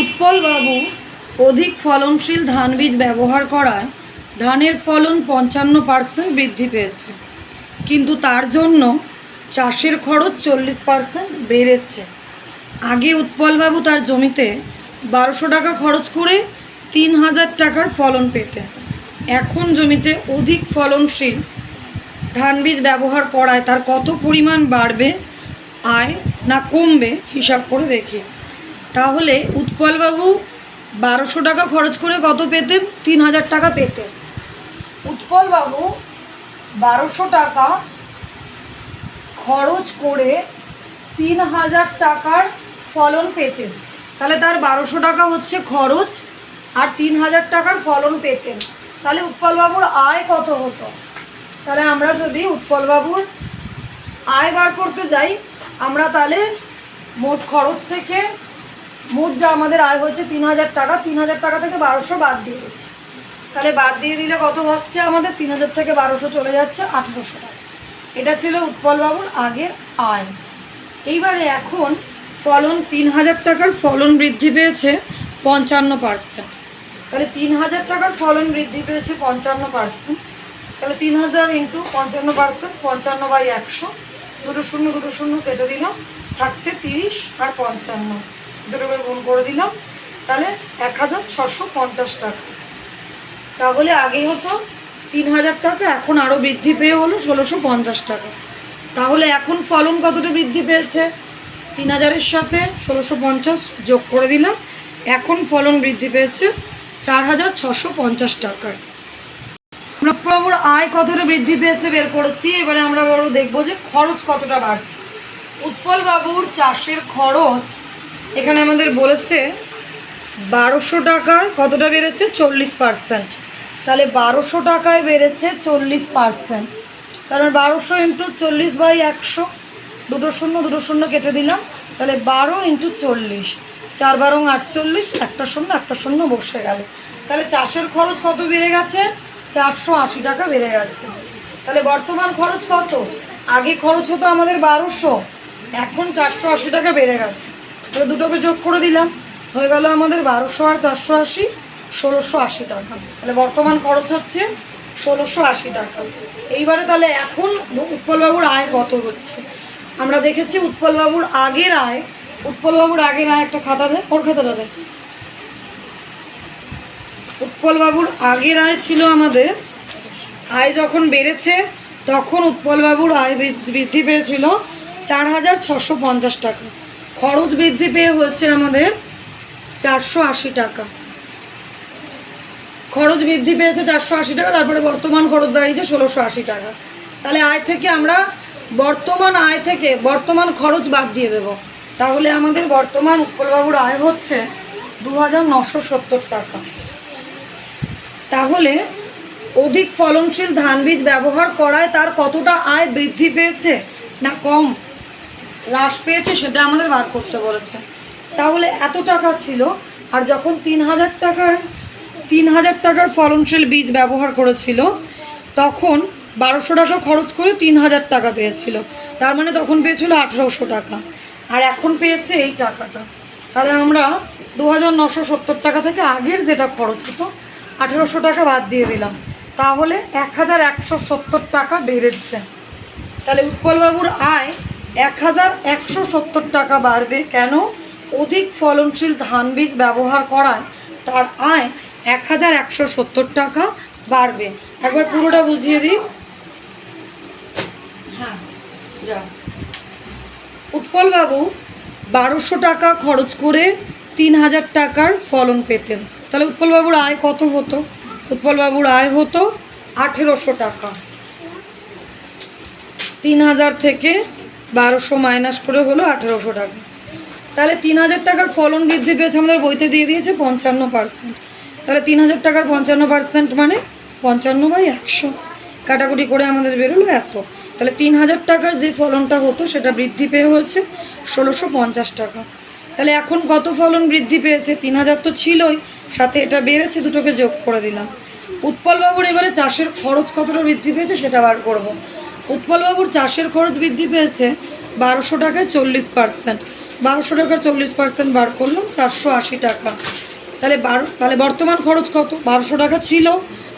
উৎপলবাবু অধিক ফলনশীল ধান বীজ ব্যবহার করায় ধানের ফলন পঞ্চান্ন পার্সেন্ট বৃদ্ধি পেয়েছে। কিন্তু তার জন্য চাষের খরচ চল্লিশ পার্সেন্ট বেড়েছে। আগে উৎপলবাবু তার জমিতে বারোশো টাকা খরচ করে তিন হাজার টাকার ফলন পেতেন। এখন জমিতে অধিক ফলনশীল ধান বীজ ব্যবহার করায় তার কত পরিমাণ বাড়বে, আয় না কমবে, হিসাব করে দেখি। তাহলে উৎপলবাবু বারোশো টাকা খরচ করে কত পেতেন? তিন হাজার টাকা পেতেন। উৎপলবাবু বারোশো টাকা খরচ করে তিন হাজার টাকার ফলন পেতেন। তাহলে তার বারোশো টাকা হচ্ছে খরচ আর তিন হাজার টাকার ফলন পেতেন। তাহলে উৎপলবাবুর আয় কত হতো? তাহলে আমরা যদি উৎপলবাবুর আয় বার করতে যাই, আমরা তাহলে মোট খরচ থেকে মোট যা আমাদের আয় হচ্ছে তিন হাজার টাকা, তিন হাজার টাকা থেকে বারোশো বাদ দিয়ে দিচ্ছি। তাহলে বাদ দিয়ে দিলে কত হচ্ছে আমাদের? তিন হাজার থেকে বারোশো চলে যাচ্ছে আঠেরোশো টাকা। এটা ছিল উৎপলবাবুর আগের আয়। এইবারে এখন ফলন তিন হাজার টাকার ফলন বৃদ্ধি পেয়েছে পঞ্চান্ন পার্সেন্ট। তাহলে তিন হাজার টাকার ফলন বৃদ্ধি পেয়েছে পঞ্চান্ন পার্সেন্ট। তাহলে তিন হাজার ইন্টু পঞ্চান্ন পার্সেন্ট, পঞ্চান্ন বাই একশো। দুটো শূন্য দুটো শূন্য কেটে দিলাম। থাকছে তিরিশ আর পঞ্চান্ন। দুটোকে গুণ করে দিলাম, তাহলে এক হাজার ছশো পঞ্চাশ টাকা। তাহলে আগে হতো তিন হাজার টাকা, এখন আরও বৃদ্ধি পেয়ে হলো ষোলোশো পঞ্চাশ টাকা। তাহলে এখন ফলন কতটা বৃদ্ধি পেয়েছে? তিন হাজারের সাথে ষোলোশো পঞ্চাশ যোগ করে দিলাম, এখন ফলন বৃদ্ধি পেয়েছে চার হাজার ছশো পঞ্চাশ টাকায়। প্রবর আয় কতটা বৃদ্ধি পেয়েছে বের করেছি, এবারে আমরা বড় দেখব যে খরচ কতটা বাড়ছে। উৎপল বাবুর চাষের খরচ এখানে আমাদের বলেছে বারোশো টাকায় কতটা বেড়েছে? চল্লিশ পার্সেন্ট তাহলে বারোশো টাকায় বেড়েছে চল্লিশ পার্সেন্ট কারণ বারোশো ইন্টু চল্লিশ বাই একশো, দুটো শূন্য দুটো শূন্য কেটে দিলাম। তাহলে বারো ইন্টু চল্লিশ, চার বারো আটচল্লিশ, একটা শূন্য একটা শূন্য বসে গেল। তাহলে চাষের খরচ কত বেড়ে গেছে? চারশো আশি টাকা বেড়ে গেছে। তাহলে বর্তমান খরচ কত? আগে খরচ হতো আমাদের বারোশো, এখন চারশো আশি টাকা বেড়ে গেছে। তাহলে দুটোকে যোগ করে দিলাম। হয়ে গেল আমাদের বারোশো আর চারশো আশি, ষোলোশো আশি টাকা। তাহলে বর্তমান খরচ হচ্ছে ষোলোশো আশি টাকা। এইবারে তাহলে এখন উৎপলবাবুর আয় কত হচ্ছে? আমরা দেখেছি উৎপলবাবুর আগের আয়, উৎপলবাবুর আগের আয় একটা খাতা দেয় ওর খাতাটা দেয় উৎপলবাবুর আগের আয় ছিল আমাদের, আয় যখন বেড়েছে, তখন উৎপলবাবুর আয় বৃদ্ধি পেয়েছিল চার হাজার ছশো পঞ্চাশ টাকা। খরচ বৃদ্ধি পেয়ে হয়েছে আমাদের চারশো আশি টাকা। খরচ বৃদ্ধি পেয়েছে চারশো আশি টাকা, তারপরে বর্তমান খরচ দাঁড়িয়েছে ষোলোশো আশি টাকা। তাহলে আয় থেকে আমরা বর্তমান আয় থেকে বর্তমান খরচ বাদ দিয়ে দেব। তাহলে আমাদের বর্তমান উৎপলবাবুর আয় হচ্ছে দু হাজার নশো সত্তর টাকা। তাহলে অধিক ফলনশীল ধান বীজ ব্যবহার করায় তার কতটা আয় বৃদ্ধি পেয়েছে না কম? হ্রাস পেয়েছে, সেটা আমাদের বার করতে বলেছে। তাহলে এত টাকা ছিল, আর যখন তিন হাজার টাকার, তিন হাজার টাকার ফলনশীল বীজ ব্যবহার করেছিল, তখন বারোশো টাকা খরচ করে তিন হাজার টাকা পেয়েছিল। তার মানে তখন পেয়েছিল আঠেরোশো টাকা। আর এখন পেয়েছে এই টাকাটা। তাহলে আমরা দু হাজার নশো সত্তর টাকা থেকে আগের যেটা খরচ হতো, আঠেরোশো টাকা বাদ দিয়ে দিলাম। তাহলে এক হাজার একশো সত্তর টাকা বেড়েছে। তাহলে উৎপলবাবুর আয় এক হাজার একশো সত্তর টাকা বাড়বে। কেন? অধিক ফলনশীল ধান বীজ ব্যবহার করায় তার আয় এক হাজার একশো সত্তর টাকা বাড়বে। একবার পুরোটা বুঝিয়ে দিই। হ্যাঁ যা। উৎপলবাবু বারোশো টাকা খরচ করে তিন হাজার টাকার ফলন পেতেন। তাহলে উৎপলবাবুর আয় কত হতো? উৎপলবাবুর আয় হতো আঠেরোশো টাকা। তিন হাজার থেকে বারোশো মাইনাস করে হলো আঠেরোশো টাকা। তাহলে তিন হাজার টাকার ফলন বৃদ্ধি পেয়েছে আমাদের বইতে দিয়ে দিয়েছে পঞ্চান্ন পার্সেন্ট। তাহলে তিন হাজার টাকার পঞ্চান্ন পার্সেন্ট মানে পঞ্চান্ন বাই একশো। কাটাকুটি করে আমাদের বেরোলো এত। তাহলে তিন হাজার টাকার যে ফলনটা হতো সেটা বৃদ্ধি পেয়ে হয়েছে ষোলোশো পঞ্চাশ টাকা। তাহলে এখন কত ফলন বৃদ্ধি পেয়েছে? তিন হাজার তো ছিলই, সাথে এটা বেড়েছে, দুটোকে যোগ করে দিলাম। উৎপলবাবুর এবারে চাষের খরচ কতটা বৃদ্ধি পেয়েছে সেটা বার করব। উৎপলবাবুর চাষের খরচ বৃদ্ধি পেয়েছে বারোশো টাকায় চল্লিশ পার্সেন্ট বারোশো টাকার চল্লিশ পার্সেন্ট বার করলাম, চারশো আশি টাকা। তাহলে বারো, তাহলে বর্তমান খরচ কত? বারোশো টাকা ছিল,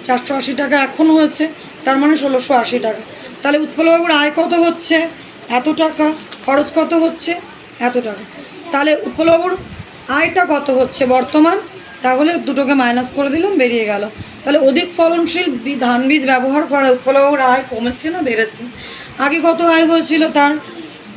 চারশো আশি টাকা এখন হয়েছে, তার মানে ষোলোশো আশি টাকা। তাহলে উৎপলবাবুর আয় কত হচ্ছে? এত টাকা। খরচ কত হচ্ছে? এত টাকা। তাহলে উৎপলবাবুর আয়টা কত হচ্ছে বর্তমান? তাহলে দুটোকে মাইনাস করে দিলাম, বেরিয়ে গেল। তাহলে অধিক ফলনশীল ধান বীজ ব্যবহার করা উৎপলবাবুর আয় কমেছে না বেড়েছে? আগে কত আয় হয়েছিল তার?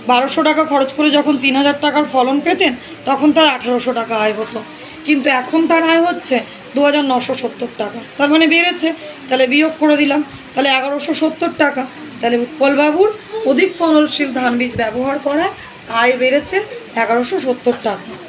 বারোশো টাকা খরচ করে যখন তিন হাজার টাকার ফলন পেতেন, তখন তার আঠেরোশো টাকা আয় হতো। কিন্তু এখন তার আয় হচ্ছে দু হাজার নশো সত্তর টাকা। তার মানে বেড়েছে। তাহলে বিয়োগ করে দিলাম। তাহলে এগারোশো সত্তর টাকা। তাহলে উৎপলবাবুর অধিক ফলনশীল ধান বীজ ব্যবহার করায় আয় বেড়েছে এগারোশো সত্তর টাকা।